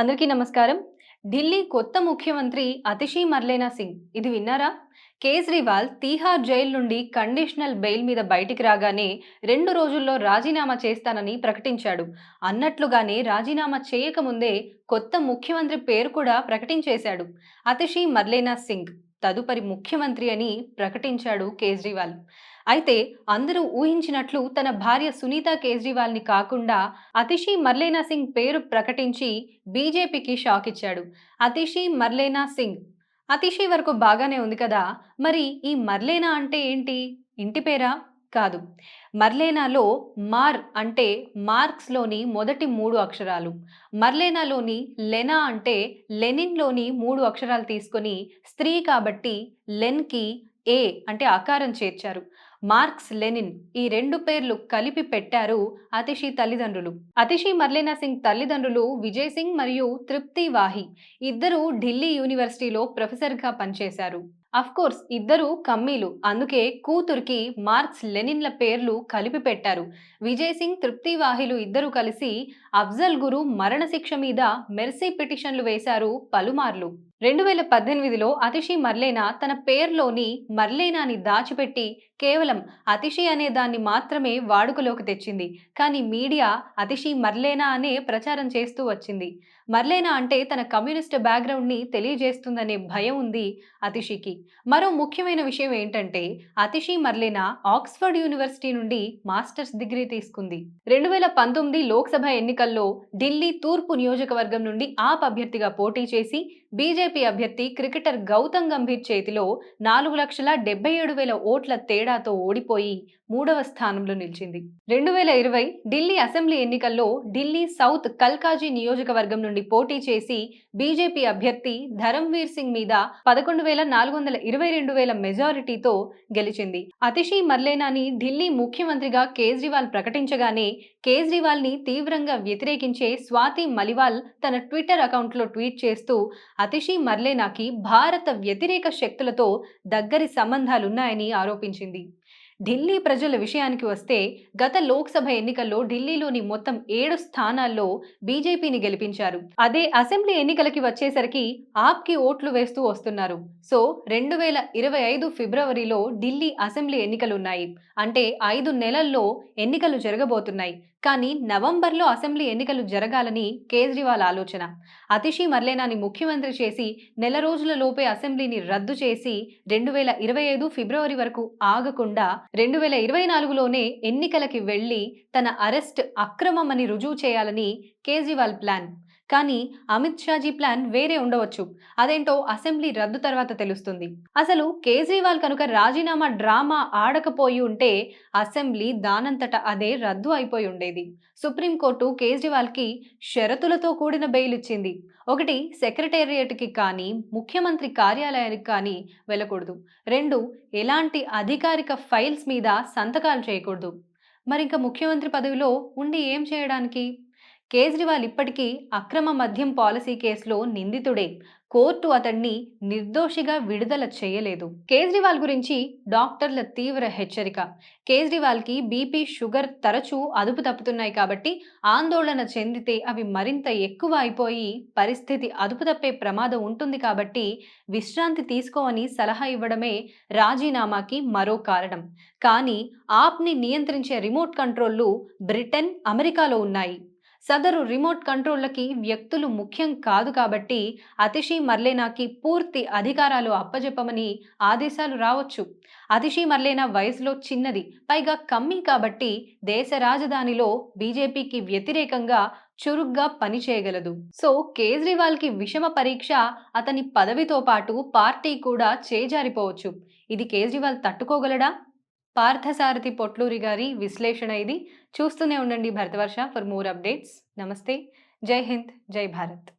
అందరికీ నమస్కారం. ఢిల్లీ కొత్త ముఖ్యమంత్రి అతిషి మర్లేనా సింగ్. ఇది విన్నారా? కేజ్రీవాల్ తీహార్ జైలు నుండి కండిషనల్ బెయిల్ మీద బయటికి రాగానే రెండు రోజుల్లో రాజీనామా చేస్తానని ప్రకటించాడు. అన్నట్లుగానే రాజీనామా చేయకముందే కొత్త ముఖ్యమంత్రి పేరు కూడా ప్రకటించేశాడు అతిషి మర్లేనా సింగ్. తదుపరి ముఖ్యమంత్రి అని ప్రకటించాడు కేజ్రీవాల్. అయితే అందరూ ఊహించినట్లు తన భార్య సునీత కేజ్రీవాల్ని కాకుండా అతిషి మర్లేనా సింగ్ పేరు ప్రకటించి బీజేపీకి షాక్ ఇచ్చాడు. అతిషి మర్లేనా సింగ్. అతిషి వరకు బాగానే ఉంది కదా మరి ఈ మర్లేనా అంటే ఏంటి? ఇంటి పేరా? కాదు. మర్లేనాలో మార్ అంటే మార్క్స్లోని మొదటి మూడు అక్షరాలు. మర్లేనాలోని లెనా అంటే లెనిన్లోని మూడు అక్షరాలు తీసుకొని స్త్రీ కాబట్టి లెన్కి ఏ అంటే ఆకారం చేర్చారు. మార్క్స్ లెనిన్ ఈ రెండు పేర్లు కలిపి పెట్టారు అతిషి తల్లిదండ్రులు. అతిషి మర్లేనా సింగ్ తల్లిదండ్రులు విజయ్ సింగ్ మరియు తృప్తి వాహి ఇద్దరు ఢిల్లీ యూనివర్సిటీలో ప్రొఫెసర్గా పనిచేశారు. కోర్స్ ఇద్దరు కమ్మీలు. అందుకే కూతురికి మార్క్స్ లెనిన్ల పేర్లు కలిపి పెట్టారు. విజయ్ సింగ్ తృప్తి వాహిలు ఇద్దరు కలిసి అఫ్జల్ గురు మరణశిక్ష మీద మెర్సీ పిటిషన్లు వేశారు పలుమార్లు. రెండు వేల పద్దెనిమిదిలో అతిషి మర్లేనా తన పేర్లోని మర్లేనాని దాచిపెట్టి కేవలం అతిషి అనే దాన్ని మాత్రమే వాడుకలోకి తెచ్చింది. కానీ మీడియా అతిషి మర్లేనా అనే ప్రచారం చేస్తూ వచ్చింది. మర్లేనా అంటే తన కమ్యూనిస్ట్ బ్యాక్గ్రౌండ్ని తెలియజేస్తుందనే భయం ఉంది అతిషికి. మరో ముఖ్యమైన విషయం ఏంటంటే అతిషి మర్లేనా ఆక్స్ఫర్డ్ యూనివర్సిటీ నుండి మాస్టర్స్ డిగ్రీ తీసుకుంది. రెండు వేల పంతొమ్మిది లోక్సభ ఎన్నికల్లో ఢిల్లీ తూర్పు నియోజకవర్గం నుండి ఆప్ అభ్యర్థిగా పోటీ చేసి బీజేపీ అభ్యర్థి క్రికెటర్ గౌతమ్ గంభీర్ చేతిలో నాలుగు లక్షల డెబ్బై ఏడు వేల ఓట్ల తేడాతో ఓడిపోయి మూడవ స్థానంలో నిలిచింది. రెండు వేల ఇరవై ఢిల్లీ అసెంబ్లీ ఎన్నికల్లో ఢిల్లీ సౌత్ కల్కాజీ నియోజకవర్గం నుండి పోటీ చేసి బీజేపీ అభ్యర్థి ధరంవీర్ సింగ్ మీద పదకొండు వేల నాలుగు వందల ఇరవై రెండు వేల మెజారిటీతో గెలిచింది. అతిషి మర్లేనాని ఢిల్లీ ముఖ్యమంత్రిగా కేజ్రీవాల్ ప్రకటించగానే కేజ్రీవాల్ని తీవ్రంగా వ్యతిరేకించే స్వాతి మలివాల్ తన ట్విట్టర్ అకౌంట్లో ట్వీట్ చేస్తూ అతిషి మర్లేనాకి భారత వ్యతిరేక శక్తులతో దగ్గరి సంబంధాలున్నాయని ఆరోపించింది. ఢిల్లీ ప్రజల విషయానికి వస్తే గత లోక్సభ ఎన్నికల్లో ఢిల్లీలోని మొత్తం ఏడు స్థానాల్లో బీజేపీని గెలిపించారు. అదే అసెంబ్లీ ఎన్నికలకి వచ్చేసరికి ఆప్కి ఓట్లు వేస్తూ వస్తున్నారు. సో రెండు వేల ఇరవై ఐదు ఫిబ్రవరిలో ఢిల్లీ అసెంబ్లీ ఎన్నికలున్నాయి. అంటే ఐదు నెలల్లో ఎన్నికలు జరగబోతున్నాయి. కానీ నవంబర్లో అసెంబ్లీ ఎన్నికలు జరగాలని కేజ్రీవాల్ ఆలోచన. అతిషి మర్లేనాని ముఖ్యమంత్రి చేసి నెల రోజుల లోపే అసెంబ్లీని రద్దు చేసి రెండు వేల ఇరవై ఐదు ఫిబ్రవరి వరకు ఆగకుండా రెండు వేల ఇరవై నాలుగులోనే ఎన్నికలకి వెళ్ళి తన అరెస్ట్ అక్రమమని రుజువు చేయాలని కేజ్రీవాల్ ప్లాన్. కానీ అమిత్ షాజీ ప్లాన్ వేరే ఉండవచ్చు. అదేంటో అసెంబ్లీ రద్దు తర్వాత తెలుస్తుంది. అసలు కేజ్రీవాల్ కనుక రాజీనామా డ్రామా ఆడకపోయి ఉంటే అసెంబ్లీ దానంతట అదే రద్దు అయిపోయి ఉండేది. సుప్రీంకోర్టు కేజ్రీవాల్కి షరతులతో కూడిన బెయిల్ ఇచ్చింది. ఒకటి సెక్రటేరియట్కి కానీ ముఖ్యమంత్రి కార్యాలయానికి కానీ వెళ్ళకూడదు. రెండు ఎలాంటి అధికారిక ఫైల్స్ మీద సంతకాలు చేయకూడదు. మరి ఇంకా ముఖ్యమంత్రి పదవిలో ఉండి ఏం చేయడానికి? కేజ్రీవాల్ ఇప్పటికీ అక్రమ మద్యం పాలసీ కేసులో నిందితుడే. కోర్టు అతన్ని నిర్దోషిగా విడుదల చేయలేదు. కేజ్రీవాల్ గురించి డాక్టర్ల తీవ్ర హెచ్చరిక. కేజ్రీవాల్కి బీపీ షుగర్ తరచూ అదుపు తప్పుతున్నాయి కాబట్టి ఆందోళన చెందితే అవి మరింత ఎక్కువ అయిపోయి పరిస్థితి అదుపు తప్పే ప్రమాదం ఉంటుంది కాబట్టి విశ్రాంతి తీసుకోవని సలహా ఇవ్వడమే రాజీనామాకి మరో కారణం. కానీ ఆప్ని నియంత్రించే రిమోట్ కంట్రోల్లు బ్రిటన్ అమెరికాలో ఉన్నాయి. సదరు రిమోట్ కంట్రోళ్ళకి వ్యక్తులు ముఖ్యం కాదు కాబట్టి అతిషి మర్లేనాకి పూర్తి అధికారాలు అప్పజెప్పమని ఆదేశాలు రావచ్చు. అతిషి మర్లేనా వయసులో చిన్నది పైగా కమ్మి కాబట్టి దేశ రాజధానిలో బీజేపీకి వ్యతిరేకంగా చురుగ్గా పనిచేయగలదు. సో కేజ్రీవాల్కి విషమ పరీక్ష అతని పదవితో పాటు పార్టీ కూడా చేజారిపోవచ్చు. ఇది కేజ్రీవాల్ తట్టుకోగలడా? పార్థసారథి పొట్లూరి గారి విశ్లేషణ ఇది. చూస్తూనే ఉండండి భరతవర్ష. ఫర్ మోర్ అప్డేట్స్ నమస్తే. జై హింద్ జై భారత్.